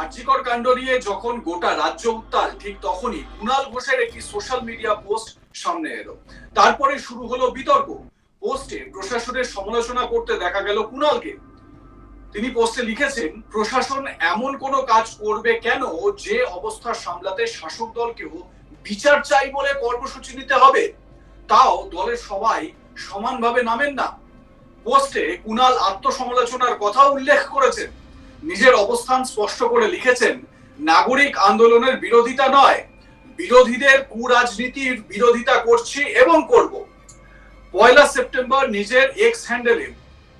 আর্যিকর কাণ্ড নিয়ে যখন গোটা রাজ্য উত্তাল, ঠিক তখনই কুণাল ঘোষের একটি সোশ্যাল মিডিয়া পোস্ট সামনে এলো। তারপরে শুরু হলো বিতর্ক। পোস্টে প্রশাসনের সমালোচনা করতে দেখা গেল কুণালকে। তিনি পোস্টে লিখেছেন, প্রশাসন এমন কোনো কাজ করবে কেন যে অবস্থা সামলাতে শাসক দলকেও বিচার চাই বলে কর্মসূচি নিতে হবে? তাও দলের সবাই সমানভাবে নামেন না। পোস্টে কুণাল আত্মসমালোচনার কথা উল্লেখ করেছেন। নিজের অবস্থান স্পষ্ট করে লিখেছেন, নাগরিক আন্দোলনের বিরোধিতা নয়, বিরোধীদের কুরাজনীতির বিরোধিতা করছি এবং করব। পয়লা সেপ্টেম্বর নিজের এক্স হ্যান্ডেলে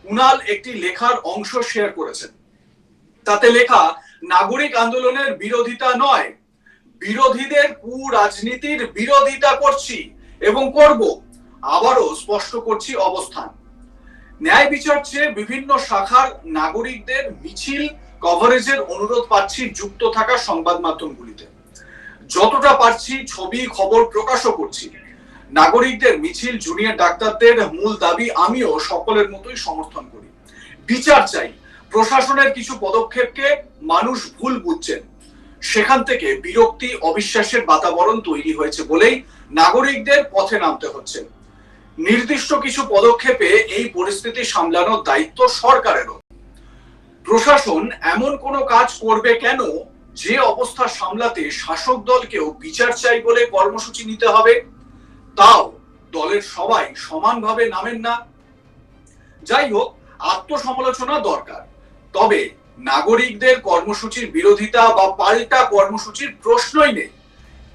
কুণাল একটি লেখার অংশ শেয়ার করেছেন। তাতে লেখা, নাগরিক আন্দোলনের বিরোধিতা নয়, বিরোধীদের কুরাজনীতির বিরোধিতা করছি এবং করব। আবারও স্পষ্ট করছি অবস্থান। ন্যায় বিচার চেয়ে বিভিন্ন শাখার নাগরিকদের মিছিল কভারেজের অনুরোধ পাচ্ছি যুক্ত থাকা সংবাদ মাধ্যমগুলিতে। যতটা পারছি ছবি, খবর প্রকাশও করছি। নাগরিকদের মিছিল, জুনিয়র ডাক্তারদের মূল দাবি আমিও সকলের মতোই সমর্থন করি। বিচার চাই। প্রশাসনের কিছু পদক্ষেপকে মানুষ ভুল বুঝছেন। সেখান থেকে বিরক্তি, অবিশ্বাসের বাতাবরণ তৈরি হয়েছে বলেই নাগরিকদের পথে নামতে হচ্ছে। নির্দিষ্ট কিছু পদক্ষেপে এই পরিস্থিতি সামলানোর দায়িত্ব সরকারেরও। প্রশাসন এমন কোনো কাজ করবে কেন? যে অবস্থা সামলাতে শাসক দলকেও বিচার চাই বলে কর্মসূচি নিতে হবে। তাও দলের সবাই সমানভাবে নামেন না। যাই হোক, আত্মসমালোচনা দরকার। তবে নাগরিকদের কর্মসূচির বিরোধিতা বা পাল্টা কর্মসূচির প্রশ্নই নেই।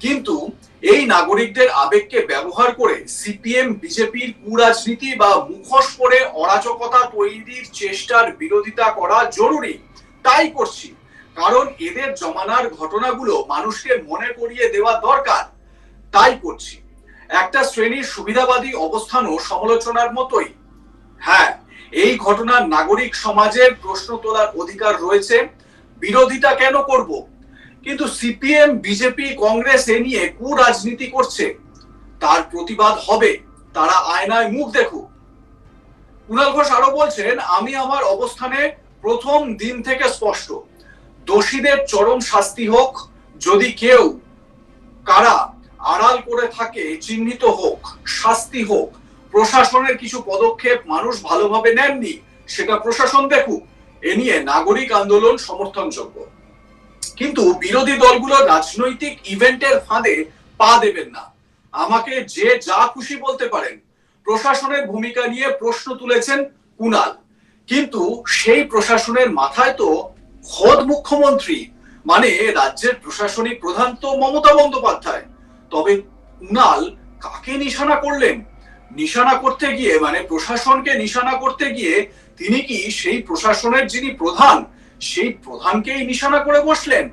কিন্তু এই নাগরিকদের আবেগকে ব্যবহার করে সিপিএম, বিজেপির কুরাজনীতি বা মুখোশ করে অরাজকতা তৈরির চেষ্টার বিরোধিতা করা জরুরি। তাই করছি। কারণ এদের জমানার ঘটনাগুলো মানুষকে মনে করিয়ে দেওয়া দরকার। তাই করছি। একটা শ্রেণির সুবিধাবাদী অবস্থানও সমালোচনার মতোই। হ্যাঁ এই ঘটনার নাগরিক সমাজের প্রশ্ন তোলার অধিকার রয়েছে। বিরোধিতা কেন করব? কিন্তু সিপিএম, বিজেপি, কংগ্রেস এ নিয়ে কু রাজনীতি করছে। তার প্রতিবাদ হবে, তারা আয়নায় মুখ দেখুক। কুণাল ঘোষ আরও বলছেন, আমি আমার অবস্থানে প্রথম দিন থেকে স্পষ্ট। দোষীদের চরম শাস্তি হোক, যদি কেউ, কারা আড়াল করে থাকে, চিহ্নিত হোক, শাস্তি হোক, প্রশাসনের কিছু পদক্ষেপ মানুষ ভালোভাবে নেননি, সেটা প্রশাসন দেখুক। এ নিয়ে নাগরিক আন্দোলন সমর্থনযোগ্য। কিন্তু বিরোধী দলগুলো রাজনৈতিক ইভেন্টের ফাঁদে পা দেবেন না। আমাকে যে যা খুশি বলতে পারেন, প্রশাসনের ভূমিকা নিয়ে প্রশ্ন তুলেছেন কুনাল। কিন্তু সেই প্রশাসনের মাথায় তো খোদ মুখ্যমন্ত্রী মানে রাজ্যের প্রশাসনিক প্রধান তো মমতা বন্দ্যোপাধ্যায়। তবে কুনাল কাকে নিশানা করলেন? নিশানা করতে গিয়ে মানে প্রশাসনকে নিশানা করতে গিয়ে তিনি কি সেই প্রশাসনের যিনি প্রধান সেই প্রধানকেই নিশানা করে বসলেন।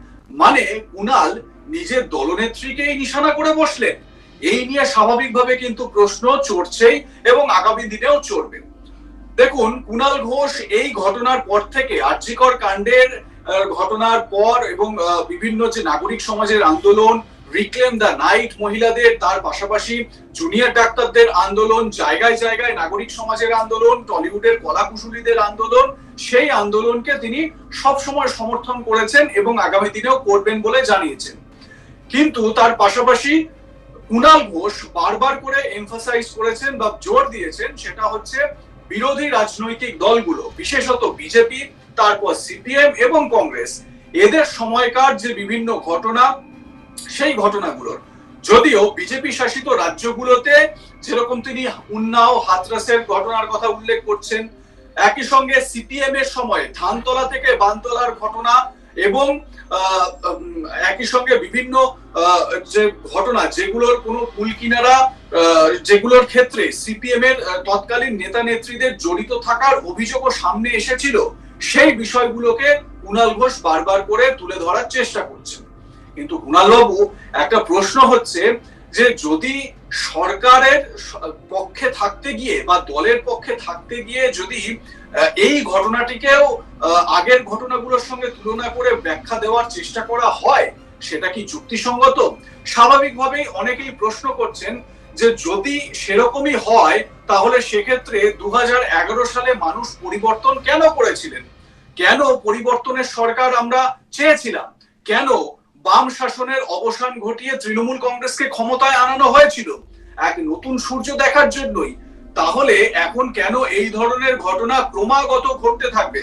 মানে কুনাল নিজের দলনেত্রীকেই নিশানা করে বসলেন। এই নিয়ে স্বাভাবিকভাবে কিন্তু প্রশ্ন চড়ছেই এবং আগামী দিনেও চড়বে। দেখুন কুনাল ঘোষ এই ঘটনার পর থেকে আর্যিকর কাণ্ডের ঘটনার পর এবং বিভিন্ন যে নাগরিক সমাজের আন্দোলন রিক্লেম দ্য নাইট মহিলাদের, তার পাশাপাশি জুনিয়র ডাক্তারদের আন্দোলন, জায়গায় জায়গায় নাগরিক সমাজের আন্দোলন, টলিউডের কলাকুশলীদের আন্দোলন, সেই আন্দোলনকে তিনি সব সময় সমর্থন করেছেন এবং আগামী দিনেও করবেন বলে জানিয়েছেন। কিন্তু তার পাশাপাশি কুণাল ঘোষ বারবার করে এমফাসাইজ করেছেন বা জোর দিয়েছেন, সেটা হচ্ছে বিরোধী রাজনৈতিক দলগুলো, বিশেষত বিজেপি, তারপর সিপিএম এবং কংগ্রেস। এদের সময়কার যে বিভিন্ন ঘটনা সেই ঘটনাগুলোর। যদিও বিজেপি শাসিত রাজ্যগুলোতে যেরকম তিনি উন্নাও হাতরাসের ঘটনার কথা উল্লেখ করছেন, একই সঙ্গে সিপিএম এর সময় ধানতলা থেকে বানতলার ঘটনা এবং একই সঙ্গে বিভিন্ন যে ঘটনা যেগুলোর কোনো কুল কিনারা যেগুলোর ক্ষেত্রে সিপিএম এর তৎকালীন নেতা নেত্রীদের জড়িত থাকার অভিযোগও সামনে এসেছিল, সেই বিষয়গুলোকে কুণাল ঘোষ বারবার করে তুলে ধরার চেষ্টা করছেন। কিন্তু কুণালবাবু একটা প্রশ্ন হচ্ছে যে যদি সরকারের পক্ষে থাকতে গিয়ে বা দলের পক্ষে থাকতে গিয়ে যদি এই ঘটনাটিকেও আগের ঘটনাগুলোর সঙ্গে তুলনা করে ব্যাখ্যা দেওয়ার চেষ্টা করা হয়, সেটা কি যুক্তিসঙ্গত? স্বাভাবিকভাবেই অনেকেই প্রশ্ন করছেন যে যদি সেরকমই হয়, তাহলে সেক্ষেত্রে দু হাজার এগারো সালে মানুষ পরিবর্তন কেন করেছিলেন? কেন পরিবর্তনের সরকার আমরা চেয়েছিলাম? কেন বাম শাসনের অবসান ঘটিয়ে তৃণমূল কংগ্রেসকে ক্ষমতায় আনানো হয়েছিল। এক নতুন সূর্য দেখার জন্যই। তাহলে এখন কেন এই ধরনের ঘটনা ক্রমাগত ঘটতে থাকবে?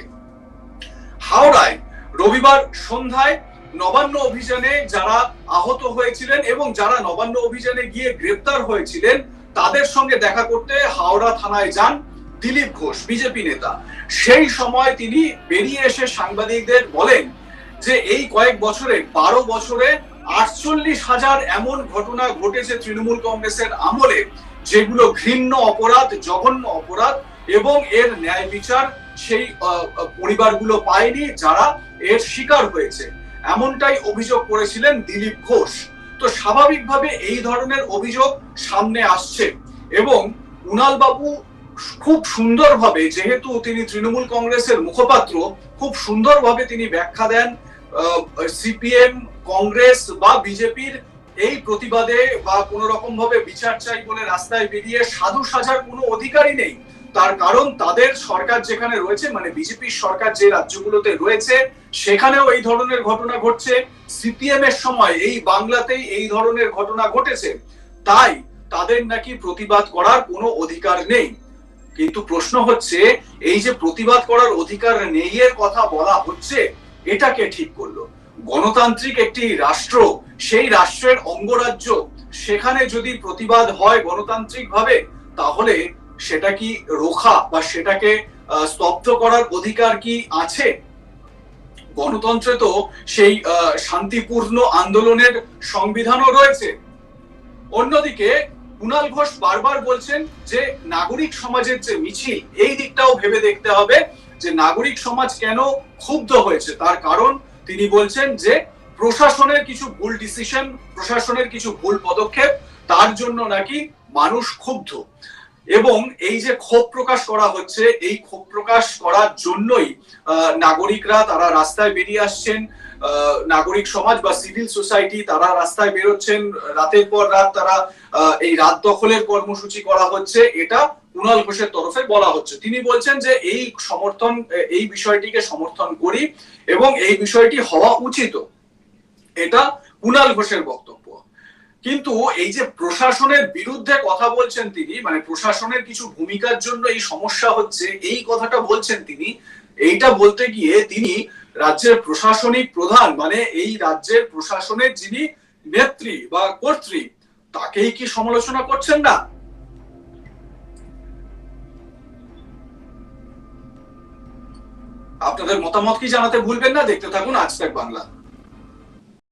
হাওড়ায় রবিবার সন্ধ্যায় নবান্ন অভিযানে যারা আহত হয়েছিলেন এবং যারা নবান্ন অভিযানে গিয়ে গ্রেপ্তার হয়েছিলেন, তাদের সঙ্গে দেখা করতে হাওড়া থানায় যান দিলীপ ঘোষ, বিজেপি নেতা। সেই সময় তিনি বেরিয়ে এসে সাংবাদিকদের বলেন যে এই কয়েক বছরে, বারো বছরে আটচল্লিশ হাজার এমন ঘটনা ঘটেছে তৃণমূল কংগ্রেসের আমলে, যেগুলো ঘৃণ্য অপরাধ, জঘন্য অপরাধ, এবং এর ন্যায় বিচার সেই পরিবারগুলো পায়নি যারা এর শিকার হয়েছে। এমনটাই অভিযোগ করেছিলেন দিলীপ ঘোষ। তো স্বাভাবিকভাবে এই ধরনের অভিযোগ সামনে আসছে। এবং কুণাল বাবু খুব সুন্দরভাবে, যেহেতু তিনি তৃণমূল কংগ্রেসের মুখপাত্র, খুব সুন্দরভাবে তিনি ব্যাখ্যা দেন সিপিএম, কংগ্রেস বা বিজেপির এই প্রতিবাদে বা কোন রকম ভাবে বিচার চাই বলে রাস্তায় বেরিয়ে সাধু সাজার কোনো অধিকারই নেই। তার কারণ তাদের সরকার যেখানে রয়েছে মানে বিজেপির সরকার যে রাজ্যগুলোতে রয়েছে, সেখানেও এই ধরনের ঘটনা ঘটছে। সিপিএম এর সময় এই বাংলাতেই এই ধরনের ঘটনা ঘটেছে। তাই তাদের নাকি প্রতিবাদ করার কোনো অধিকার নেই। কিন্তু প্রশ্ন হচ্ছে, এই যে প্রতিবাদ করার অধিকার নেই এর কথা বলা হচ্ছে এটাকে ঠিক করল। গণতান্ত্রিক একটি রাষ্ট্র, সেই রাষ্ট্রের অঙ্গরাজ্য, সেখানে যদি প্রতিবাদ হয় গণতান্ত্রিক ভাবে তাহলে সেটা কি রোখা বা সেটাকে স্তব্ধ করার অধিকার কি আছে? গণতন্ত্রে তো সেই শান্তিপূর্ণ আন্দোলনের সংবিধানও রয়েছে। অন্যদিকে কুণাল ঘোষ বারবার বলছেন যে, নাগরিক সমাজের যে মিছিল, এই দিকটাও ভেবে দেখতে হবে। যে নাগরিক সমাজ কেন ক্ষুব্ধ হয়েছে? তার কারণ তিনি বলছেন যে প্রশাসনের কিছু ভুল ডিসিশন প্রশাসনের কিছু ভুল পদক্ষেপ, তার জন্য নাকি মানুষ ক্ষুব্ধ। এবং এই যে ক্ষোভ প্রকাশ করা হচ্ছে, এই ক্ষোভ প্রকাশ করার জন্যই নাগরিকরা তারা রাস্তায় বেরিয়ে আসছেন। নাগরিক সমাজ বা সিভিল সোসাইটি তারা রাস্তায় বেরোচ্ছেন। রাতের পর রাত তারা এই রাত দখলের কর্মসূচি করা হচ্ছে। এটা কুণাল ঘোষের তরফে বলা হচ্ছে। তিনি বলছেন যে এই সমর্থন, এই বিষয়টিকে সমর্থন করি এবং এই বিষয়টি হওয়া উচিত। এটা কুণাল ঘোষের বক্তব্য। কিন্তু এই যে প্রশাসনের বিরুদ্ধে কথা বলছেন তিনি মানে প্রশাসনের কিছু ভূমিকার জন্য এই সমস্যা হচ্ছে, এই কথাটা বলছেন তিনি, এইটা বলতে গিয়ে তিনি রাজ্যের প্রশাসনিক প্রধান মানে এই রাজ্যের প্রশাসনের যিনি নেত্রী বা কর্ত্রী, তাকেই কি সমালোচনা করছেন না? আপনাদের মতামত কি জানাতে ভুলবেন না? দেখতে থাকুন আজ বাংলা।